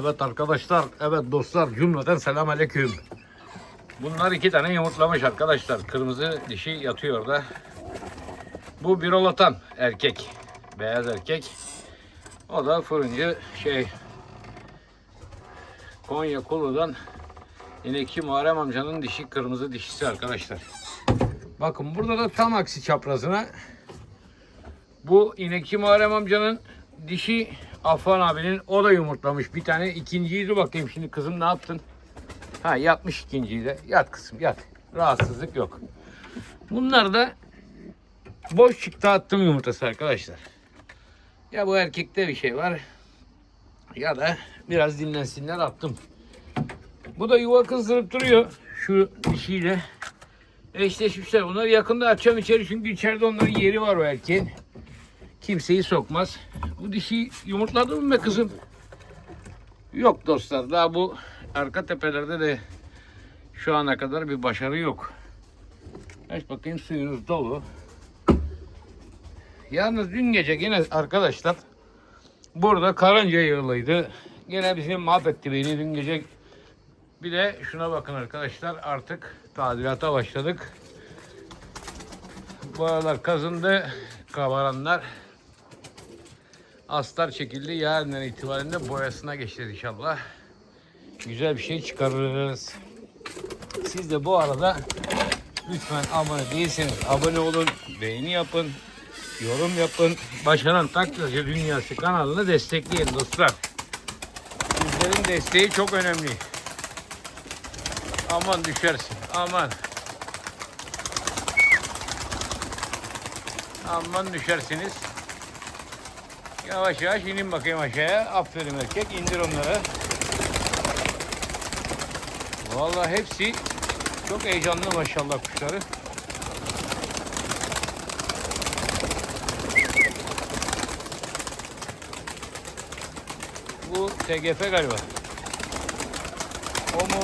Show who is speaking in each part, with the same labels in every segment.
Speaker 1: Evet arkadaşlar, evet dostlar cümleten selam aleyküm. Bunlar iki tane yumurtlamış arkadaşlar. Kırmızı dişi yatıyor orada. Bu bir olatan erkek. Beyaz erkek. O da fırıncı şey Konya Kulu'dan inekçi Muharrem amcanın dişi kırmızı dişisi arkadaşlar. Bakın burada da tam aksi çaprazına bu inekçi Muharrem amcanın dişi Affan abinin o da yumurtlamış bir tane. İkinciyi de bakayım şimdi kızım ne yaptın? Ha yatmış ikinciyi de. Yat kızım yat. Rahatsızlık yok. Bunlar da boş çıktı attım yumurtası arkadaşlar. Ya bu erkekte bir şey var ya da biraz dinlensinler attım. Bu da yuva kızdırıp duruyor şu dişiyle. Eşleşmişler. Bunları yakında açacağım içeri çünkü içeride onların yeri var o erkeğin. Kimseyi sokmaz. Bu dişi yumurtladı mı be kızım? Yok dostlar. Daha bu arka tepelerde de şu ana kadar bir başarı yok. Aç bakayım suyunuz dolu. Yalnız dün gece yine arkadaşlar burada karınca yığılıydı. Yine bizim mahvetti beni dün gece. Bir de şuna bakın arkadaşlar artık tadilata başladık. Bu aralar kazındı kabaranlar. Astar çekildi. Yarından itibaren de boyasına geçeceğiz inşallah. Güzel bir şey çıkarırız. Siz de bu arada lütfen abone değilseniz abone olun, beğeni yapın, yorum yapın. Başaran Taklacı Dünyası kanalını destekleyin dostlar. Sizlerin desteği çok önemli. Aman düşersin, aman. Aman düşersiniz. Yavaş yavaş inin bakayım aşağıya. Aferin erkek indir onları. Vallahi hepsi çok heyecanlı maşallah kuşları. Bu TGF galiba. O mu?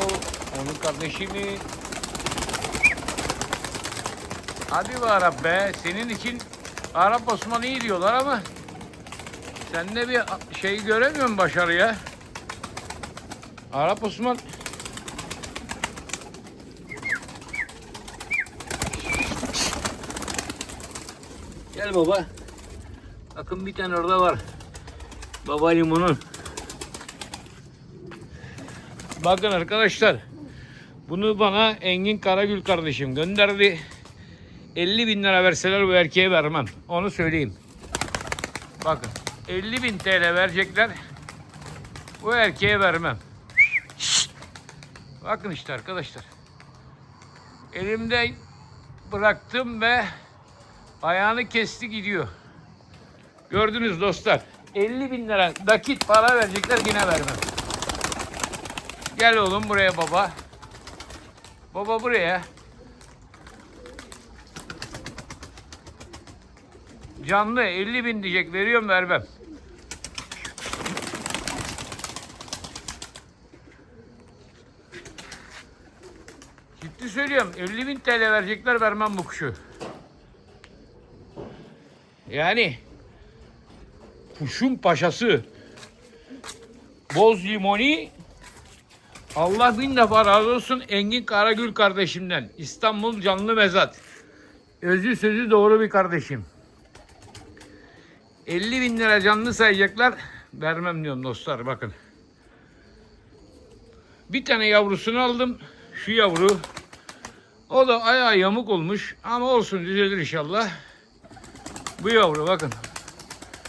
Speaker 1: Onun kardeşi mi? Hadi be Arap be. Senin için Arap Osman iyi diyorlar ama sen de bir şey göremiyor musun başarıya? Arap Osman Gel baba. Bakın bir tane orada var. Baba limonun. Bakın arkadaşlar. Bunu bana Engin Karagül kardeşim gönderdi. 50 bin lira verseler bu erkeğe vermem. Onu söyleyeyim. Bakın 50 bin TL verecekler. Bu erkeğe vermem. Bakın işte arkadaşlar. Elimde bıraktım ve ayağını kesti gidiyor. Gördünüz dostlar. 50 bin lira nakit para verecekler yine vermem. Gel oğlum buraya baba. Baba buraya. Canlı 50 bin diyecek veriyorum vermem. Söylüyorum 50 bin TL verecekler vermem bu kuşu. Yani kuşun paşası Boz Limoni Allah bin defa razı olsun Engin Karagül kardeşimden. İstanbul Canlı Mezat. Özü sözü doğru bir kardeşim. 50 bin lira canlı sayacaklar. Vermem diyorum dostlar bakın. Bir tane yavrusunu aldım. Şu yavru. O da ayağı yamuk olmuş. Ama olsun düzelir inşallah. Bu yavru bakın.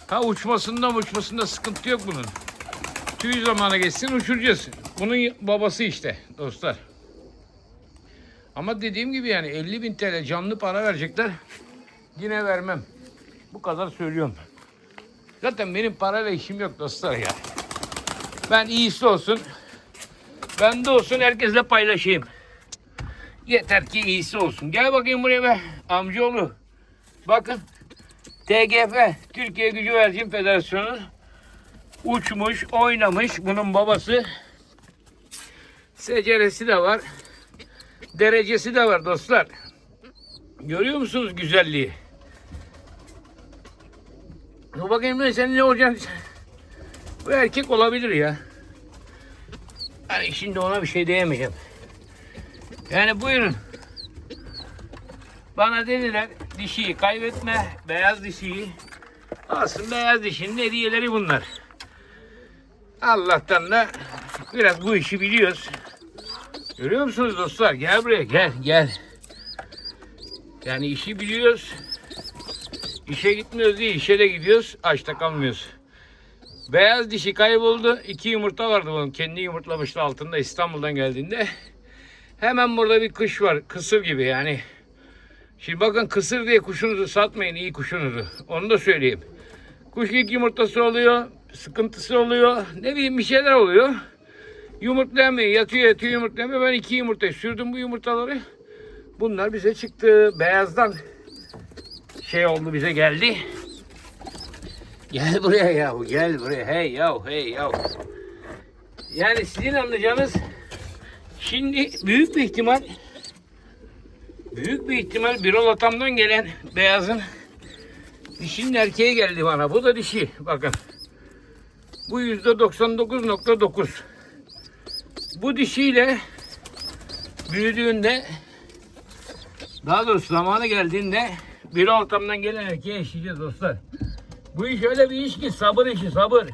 Speaker 1: Ha uçmasında uçmasında sıkıntı yok bunun. Tüy zamanı geçsin uçuracağız. Bunun babası işte dostlar. Ama dediğim gibi yani 50 bin TL canlı para verecekler. Yine vermem. Bu kadar söylüyorum. Zaten benim parayla işim yok dostlar ya. Ben iyisi olsun. Bende olsun herkesle paylaşayım. Yeter ki iyisi olsun. Gel bakayım buraya be amcaoğlu. Bakın. TGF Türkiye Gücü Güvercin Federasyonu uçmuş, oynamış. Bunun babası seceresi de var. Derecesi de var dostlar. Görüyor musunuz güzelliği? Dur bakayım ben sen ne olacaksın? Bu erkek olabilir ya. Hani şimdi ona bir şey diyemeyeceğim. Yani buyurun. Bana dediler dişiyi kaybetme, beyaz dişiyi. Olsun beyaz dişinin hediyeleri bunlar. Allah'tan da biraz bu işi biliyoruz. Görüyor musunuz dostlar? Gel buraya gel gel. Yani işi biliyoruz. İşe gitmiyoruz değil, işe de gidiyoruz. Açta kalmıyoruz. Beyaz dişi kayboldu. İki yumurta vardı bunun. Kendi yumurtlamıştı altında İstanbul'dan geldiğinde. Hemen burada bir kuş var. Kısır gibi yani. Şimdi bakın kısır diye kuşunuzu satmayın iyi kuşunuzu. Onu da söyleyeyim. Kuş ilk yumurtası oluyor. Sıkıntısı oluyor. Ne bileyim bir şeyler oluyor. Yumurtlayamıyor. Yatıyor yatıyor yumurtlayamıyor. Ben iki yumurta sürdüm bu yumurtaları. Bunlar bize çıktı. Beyazdan şey oldu bize geldi. Gel buraya yahu gel buraya. Hey yahu hey yahu. Yani sizin anlayacağınız şimdi büyük bir ihtimal büyük bir ihtimal Birol Atam'dan gelen beyazın dişinin erkeği geldi bana. Bu da dişi. Bakın. Bu yüzde 99.9. Bu dişiyle büyüdüğünde daha doğrusu zamanı geldiğinde Birol Atam'dan gelen erkeği eşleyeceğiz dostlar. Bu iş öyle bir iş ki sabır işi sabır.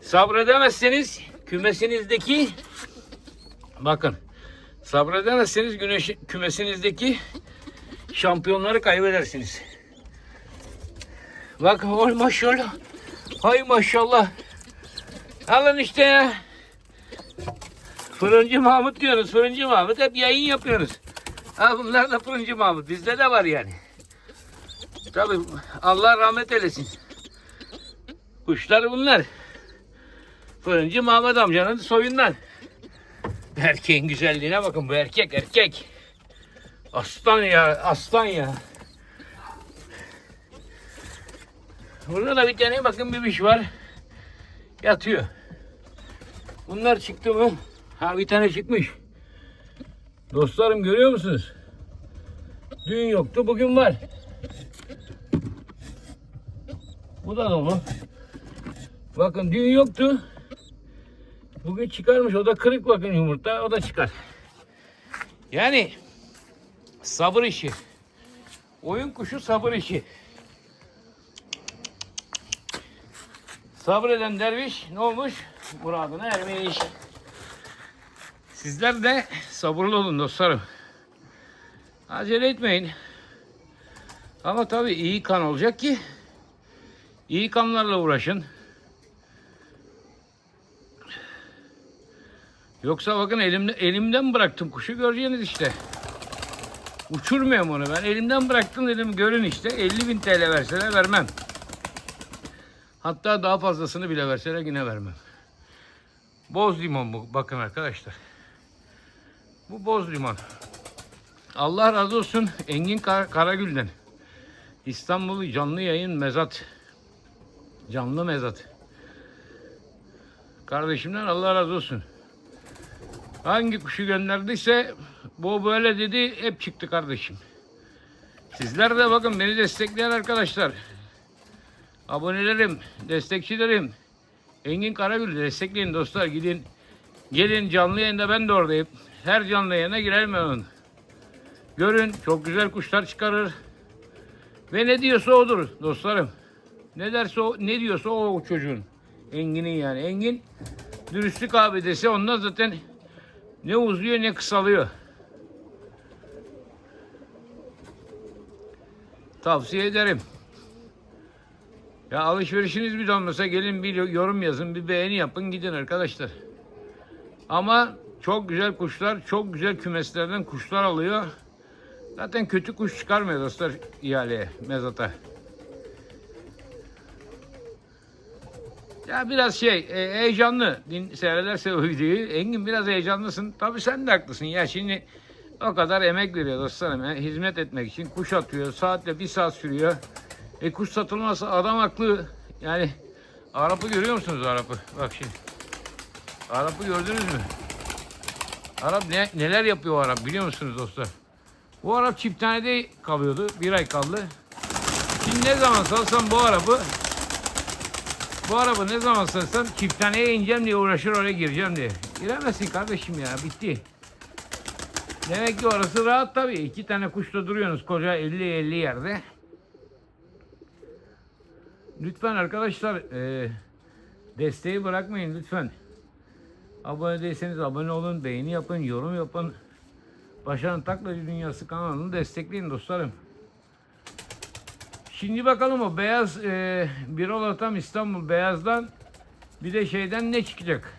Speaker 1: Sabredemezseniz kümesinizdeki bakın sabredemezseniz güneş kümesinizdeki şampiyonları kaybedersiniz. Bak oy maşallah. Hay maşallah. Alın işte ya. Fırıncı Mahmut diyoruz. Fırıncı Mahmut hep yayın yapıyoruz. Ha bunlar da Fırıncı Mahmut. Bizde de var yani. Tabii Allah rahmet eylesin. Kuşlar bunlar. Fırıncı Mahmut amcanın soyundan. Erkeğin güzelliğine bakın bu erkek erkek. Aslan ya aslan ya. Burada da bir tane bakın bir biş var. Yatıyor. Bunlar çıktı mı? Ha bir tane çıkmış. Dostlarım görüyor musunuz? Dün yoktu bugün var. Bu da dolu. Bakın dün yoktu. Bugün çıkarmış. O da kırık bakın yumurta. O da çıkar. Yani sabır işi. Oyun kuşu sabır işi. Sabreden derviş ne olmuş? Muradına ermiş. Sizler de sabırlı olun dostlarım. Acele etmeyin. Ama tabii iyi kan olacak ki iyi kanlarla uğraşın. Yoksa bakın elimde, elimden bıraktım kuşu göreceğiniz işte. Uçurmuyorum onu ben. Elimden bıraktım dedim görün işte. 50 bin TL verseler vermem. Hatta daha fazlasını bile verseler yine vermem. Boz limon bu. Bakın arkadaşlar. Bu boz limon. Allah razı olsun Engin Kar- Karagül'den. İstanbul canlı yayın mezat. Canlı mezat. Kardeşimden Allah razı olsun. Hangi kuşu gönderdiyse bu böyle dedi hep çıktı kardeşim. Sizler de bakın beni destekleyen arkadaşlar. Abonelerim, destekçilerim. Engin Karagül destekleyin dostlar gidin. Gelin canlı yayında ben de oradayım. Her canlı yayına girerim ben onun. Görün çok güzel kuşlar çıkarır. Ve ne diyorsa odur dostlarım. Ne derse o, ne diyorsa o çocuğun. Engin'in yani. Engin dürüstlük abidesi ondan zaten ne uzuyor ne kısalıyor. Tavsiye ederim. Ya alışverişiniz bir olmasa gelin bir yorum yazın, bir beğeni yapın gidin arkadaşlar. Ama çok güzel kuşlar, çok güzel kümeslerden kuşlar alıyor. Zaten kötü kuş çıkarmıyor dostlar ihaleye, mezata. Ya biraz şey, e, heyecanlı. Din seyrederse o videoyu. Engin biraz heyecanlısın. Tabii sen de haklısın. Ya şimdi o kadar emek veriyor dostlarım. Yani hizmet etmek için kuş atıyor. Saatte bir saat sürüyor. E kuş satılmazsa adam haklı. Yani Arap'ı görüyor musunuz Arap'ı? Bak şimdi. Arap'ı gördünüz mü? Arap ne, neler yapıyor Arap biliyor musunuz dostlar? Bu Arap çifthanede kalıyordu. Bir ay kaldı. Şimdi ne zaman salsam bu Arap'ı Bu araba ne zaman satsam çifthaneye ineceğim diye uğraşır oraya gireceğim diye. Giremezsin kardeşim ya bitti. Demek ki orası rahat tabii. İki tane kuşla duruyorsunuz koca 50-50 yerde. Lütfen arkadaşlar e, desteği bırakmayın lütfen. Abone değilseniz abone olun, beğeni yapın, yorum yapın. Başarın Taklacı Dünyası kanalını destekleyin dostlarım. Şimdi bakalım o beyaz e, Birol Atam İstanbul Beyaz'dan bir de şeyden ne çıkacak?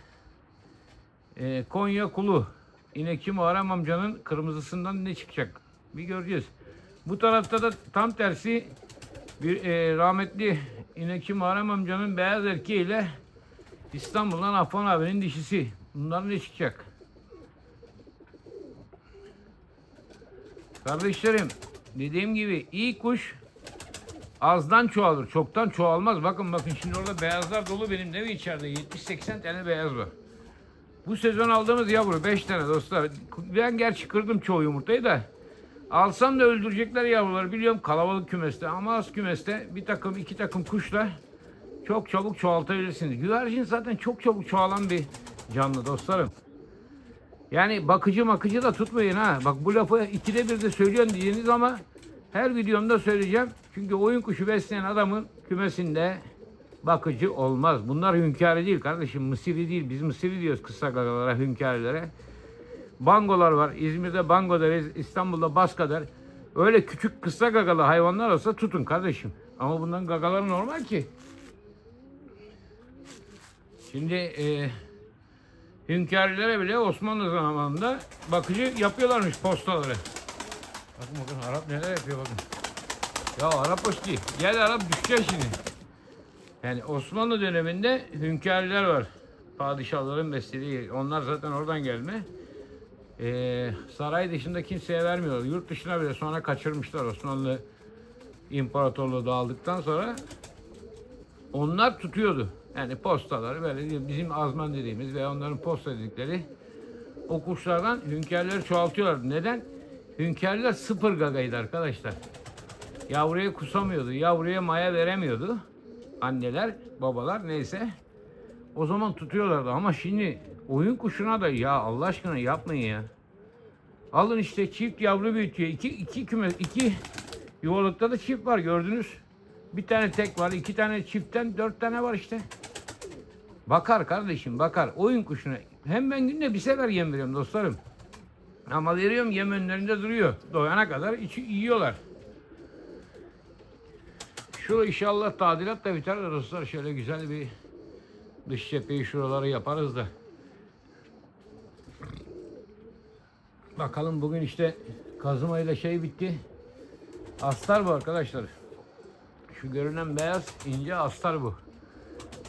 Speaker 1: E, Konya Kulu. İnekçi Muharrem amcanın kırmızısından ne çıkacak? Bir göreceğiz. Bu tarafta da tam tersi bir e, rahmetli İnekçi Muharrem amcanın beyaz erkeğiyle İstanbul'dan Affan abinin dişisi. Bunlar ne çıkacak? Kardeşlerim dediğim gibi iyi kuş azdan çoğalır. Çoktan çoğalmaz. Bakın bakın şimdi orada beyazlar dolu benim değil mi içeride? 70-80 tane beyaz var. Bu sezon aldığımız yavru 5 tane dostlar. Ben gerçi kırdım çoğu yumurtayı da. Alsam da öldürecekler yavruları biliyorum kalabalık kümeste ama az kümeste bir takım iki takım kuşla çok çabuk çoğaltabilirsiniz. Güvercin zaten çok çabuk çoğalan bir canlı dostlarım. Yani bakıcı makıcı da tutmayın ha. Bak bu lafı ikide bir de söylüyorum diyeceğiniz ama her videomda söyleyeceğim. Çünkü oyun kuşu besleyen adamın kümesinde bakıcı olmaz. Bunlar hünkârı değil kardeşim. Mısırı değil. Biz Mısırı diyoruz kısa gagalara, hünkârlara. Bangolar var. İzmir'de bango deriz. İstanbul'da baska der. Öyle küçük kısa gagalı hayvanlar olsa tutun kardeşim. Ama bunların gagaları normal ki. Şimdi e, hünkârlara bile Osmanlı zamanında bakıcı yapıyorlarmış postaları. Bakın bakın Arap neler yapıyor bakın. Ya Arap hoş değil. Gel Arap düşecek şimdi. Yani Osmanlı döneminde hünkârlar var. Padişahların beslediği. Onlar zaten oradan gelme. Ee, saray dışında kimseye vermiyorlar. Yurt dışına bile sonra kaçırmışlar Osmanlı İmparatorluğu dağıldıktan sonra. Onlar tutuyordu. Yani postaları böyle bizim azman dediğimiz ve onların posta dedikleri o kuşlardan hünkârları çoğaltıyorlardı. Neden? Hünkârlar sıfır gagaydı arkadaşlar. Yavruya kusamıyordu. Yavruya maya veremiyordu. Anneler, babalar neyse. O zaman tutuyorlardı ama şimdi oyun kuşuna da ya Allah aşkına yapmayın ya. Alın işte çift yavru büyütüyor. İki, iki küme, iki yuvalıkta da çift var gördünüz. Bir tane tek var, iki tane çiftten dört tane var işte. Bakar kardeşim bakar oyun kuşuna. Hem ben günde bir sefer yem veriyorum dostlarım. Ama veriyorum yem önlerinde duruyor. Doyana kadar içi yiyorlar. Şu inşallah tadilat da biter de dostlar. Şöyle güzel bir dış cepheyi şuraları yaparız da. Bakalım bugün işte kazımayla şey bitti. Astar bu arkadaşlar. Şu görünen beyaz ince astar bu.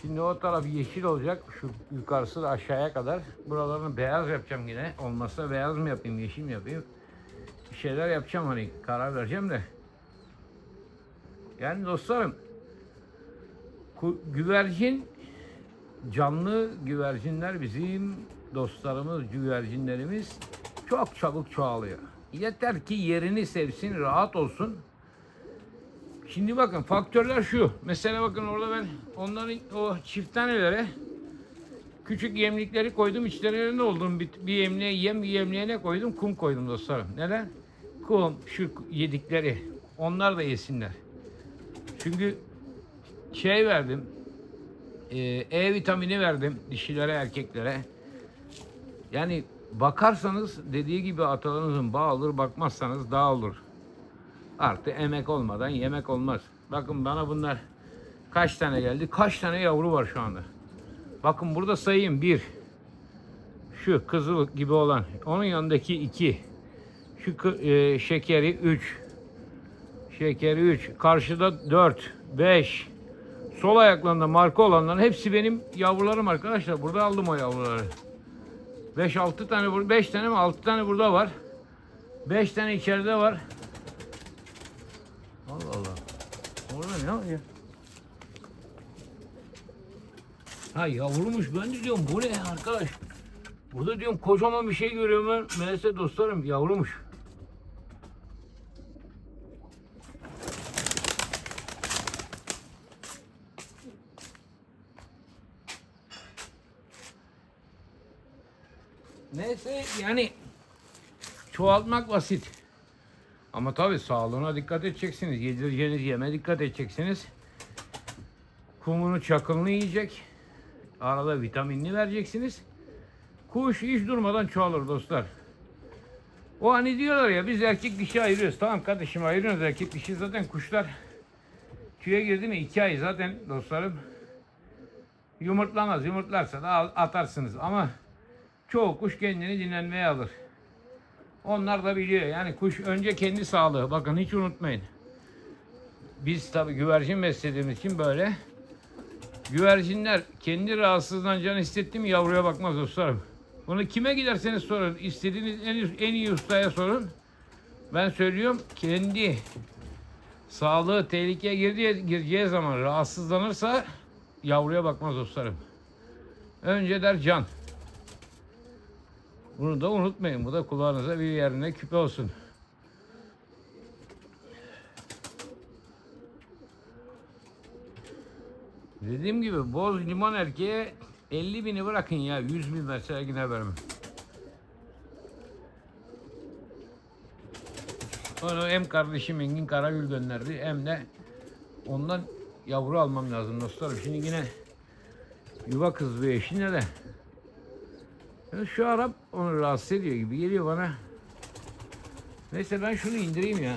Speaker 1: Şimdi o taraf yeşil olacak. Şu yukarısı da aşağıya kadar. Buralarını beyaz yapacağım yine. Olmazsa beyaz mı yapayım, yeşil mi yapayım? Bir şeyler yapacağım hani karar vereceğim de. Yani dostlarım güvercin canlı güvercinler bizim dostlarımız, güvercinlerimiz çok çabuk çoğalıyor. Yeter ki yerini sevsin, rahat olsun. Şimdi bakın faktörler şu. Mesela bakın orada ben onların o çift tanelere küçük yemlikleri koydum. İçlerine oldum. Bir, bir yemliğe yem bir yemliğe ne koydum? Kum koydum dostlarım. Neden? Kum şu yedikleri. Onlar da yesinler. Çünkü şey verdim. E, E vitamini verdim dişilere erkeklere. Yani bakarsanız dediği gibi atalarınızın bağ olur bakmazsanız dağ olur. Artı emek olmadan yemek olmaz. Bakın bana bunlar kaç tane geldi? Kaç tane yavru var şu anda? Bakın burada sayayım. Bir. Şu kızıl gibi olan. Onun yanındaki iki. Şu e, şekeri üç. Şekeri üç. Karşıda dört. Beş. Sol ayaklarında marka olanların hepsi benim yavrularım arkadaşlar. Burada aldım o yavruları. 5-6 tane, bur- 5 tane mi 6 tane burada var. 5 tane içeride var. Allah Allah. Orada ne var ya? Ha yavrumuş ben de diyorum bu ne arkadaş? Burada diyorum kocaman bir şey görüyorum ben. Meğerse dostlarım yavrumuş. Neyse yani çoğaltmak basit. Ama tabii sağlığına dikkat edeceksiniz. Yedireceğiniz yeme dikkat edeceksiniz. Kumunu çakılını yiyecek. Arada vitaminini vereceksiniz. Kuş hiç durmadan çoğalır dostlar. O hani diyorlar ya biz erkek dişi ayırıyoruz. Tamam kardeşim ayırıyoruz erkek dişi zaten kuşlar tüye girdi mi iki ay zaten dostlarım yumurtlamaz. Yumurtlarsa da atarsınız ama çoğu kuş kendini dinlenmeye alır. Onlar da biliyor. Yani kuş önce kendi sağlığı. Bakın hiç unutmayın. Biz tabii güvercin beslediğimiz için böyle. Güvercinler kendi rahatsızlığından can hissetti mi yavruya bakmaz dostlarım. Bunu kime giderseniz sorun. İstediğiniz en, en iyi ustaya sorun. Ben söylüyorum kendi sağlığı tehlikeye girdiği, gireceği zaman rahatsızlanırsa yavruya bakmaz dostlarım. Önce der can. Bunu da unutmayın. Bu da kulağınıza bir yerine küpe olsun. Dediğim gibi boz limon erkeğe 50 bini bırakın ya 100 bin verse yine vermem. Onu hem kardeşim Engin Karagül gönderdi hem de ondan yavru almam lazım dostlarım. Şimdi yine yuva kız ve eşine de ya şu Arap onu rahatsız ediyor gibi geliyor bana. Neyse ben şunu indireyim ya.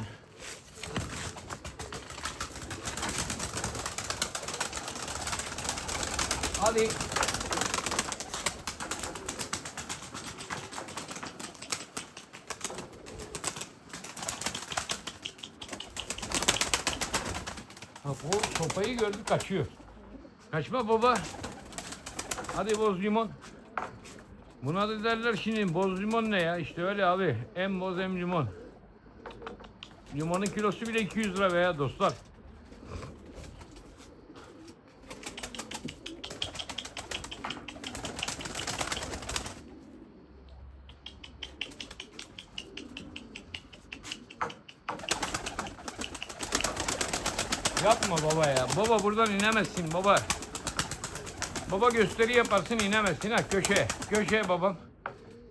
Speaker 1: Hadi. Ha, o sopayı gördü kaçıyor. Kaçma baba. Hadi boz limon. Buna da derler şimdi boz limon ne ya? İşte öyle abi. Hem boz hem limon. Limonun kilosu bile 200 lira veya dostlar. Yapma baba ya. Baba buradan inemezsin baba. Baba gösteri yaparsın inemezsin ha köşeye. Köşeye babam.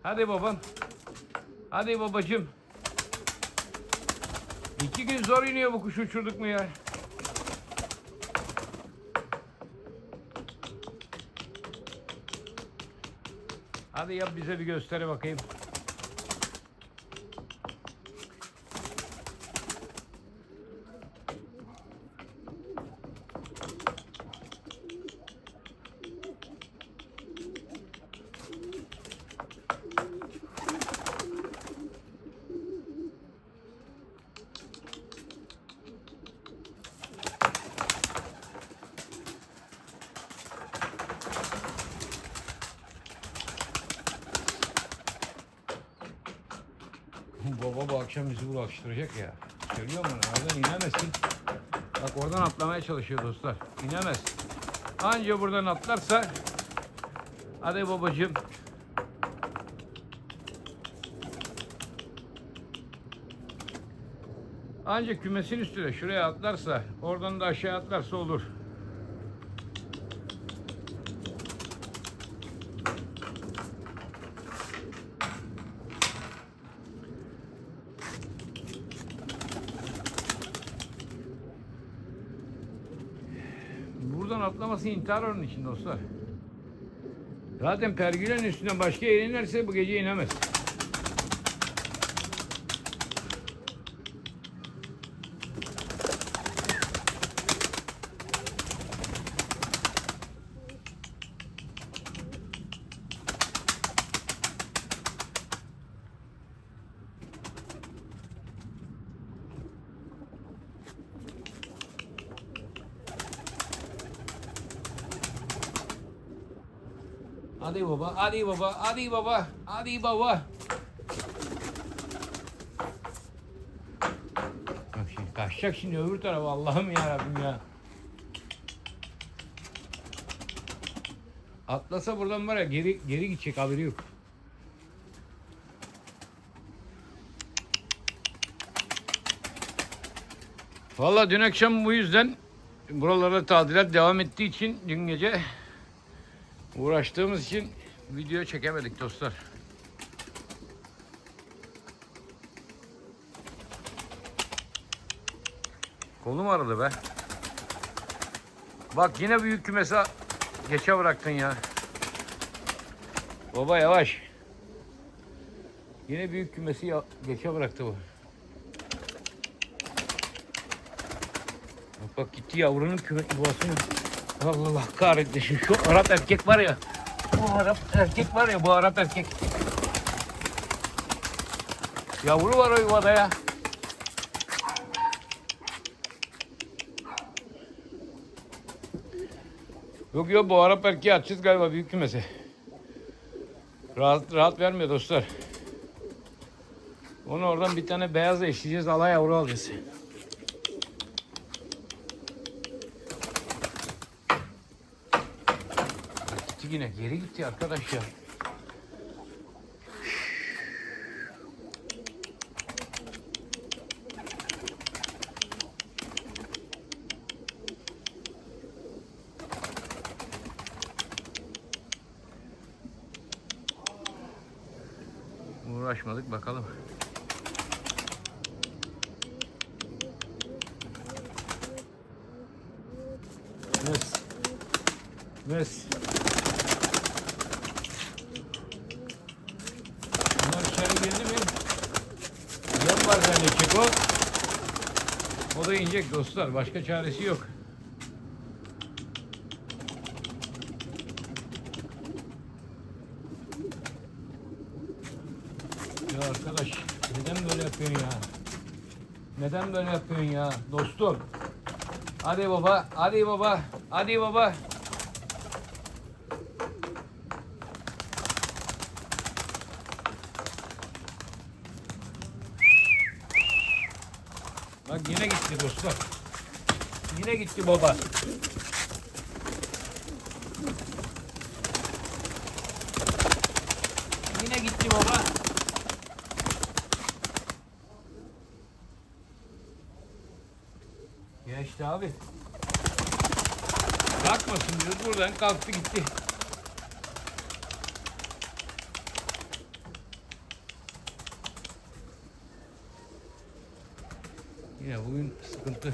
Speaker 1: Hadi babam. Hadi babacım. İki gün zor iniyor bu kuş uçurduk mu ya? Hadi yap bize bir gösteri bakayım. Baba ulaştıracak ya. Söylüyorum bana oradan inemezsin. Bak oradan atlamaya çalışıyor dostlar. İnemez. Anca buradan atlarsa hadi babacığım. Anca kümesin üstüne şuraya atlarsa oradan da aşağı atlarsa olur. Buradan atlaması intihar onun için dostlar. Zaten pergülenin üstünden başka yere inerse bu gece inemez. Hadi baba, hadi baba, hadi baba, hadi baba. Bak şimdi kaçacak şimdi öbür tarafa Allah'ım ya Rabbim ya. Atlasa buradan var ya geri geri gidecek haberi yok. Vallahi dün akşam bu yüzden buralarda tadilat devam ettiği için dün gece Uğraştığımız için video çekemedik dostlar. Kolum aradı be. Bak yine büyük kümesi geçe bıraktın ya. Baba yavaş. Yine büyük kümesi geçe bıraktı bu. Bak, bak gitti yavrunun küme, yuvasının Allah kahretmesin. Şu Arap erkek var ya. Bu Arap erkek var ya bu Arap erkek. Yavru var o yuvada ya. Yok yok bu Arap erkeği açacağız galiba büyük kümese. Rahat, rahat vermiyor dostlar. Onu oradan bir tane beyazla eşleyeceğiz. Ala yavru alacağız. Gitti yine. Geri gitti arkadaş ya. Uğraşmadık bakalım. Mes. Mes. Bunlar içeri girdi mi? Yem var zannedecek o. İnecek dostlar. Başka çaresi yok. Ya arkadaş neden böyle yapıyorsun ya? Neden böyle yapıyorsun ya dostum? Hadi baba, hadi baba, hadi baba. Bak yine dostlar. Yine gitti baba. Yine gitti baba. Ya işte abi. Kalkmasın diyoruz. Buradan kalktı gitti. Yine bugün sıkıntı.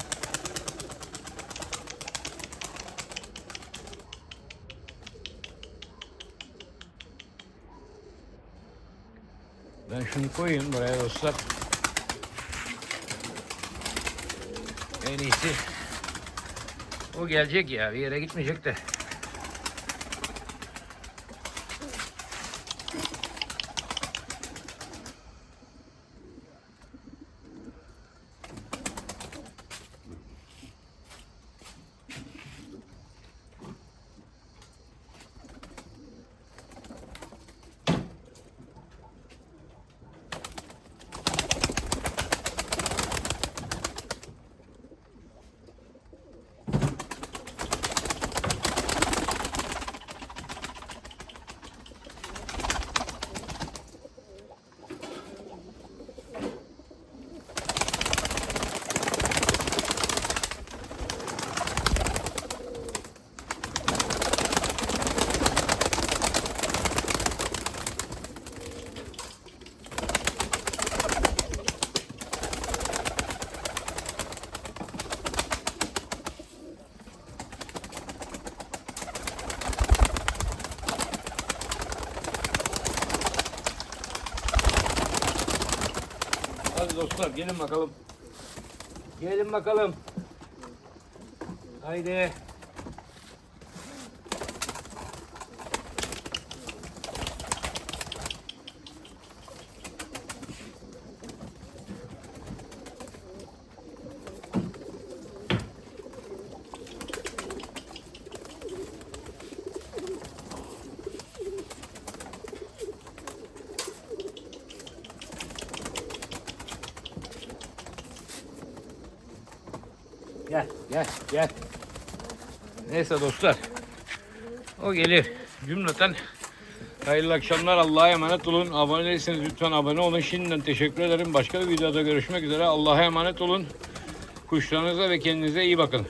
Speaker 1: Ben şunu koyayım buraya dostlar. En iyisi o gelecek ya bir yere gitmeyecek de. Dostlar gelin bakalım. Gelin bakalım. Haydi. Gel, gel, gel. Neyse dostlar. O gelir. Cümleten hayırlı akşamlar. Allah'a emanet olun. Abone değilseniz lütfen abone olun. Şimdiden teşekkür ederim. Başka bir videoda görüşmek üzere. Allah'a emanet olun. Kuşlarınıza ve kendinize iyi bakın.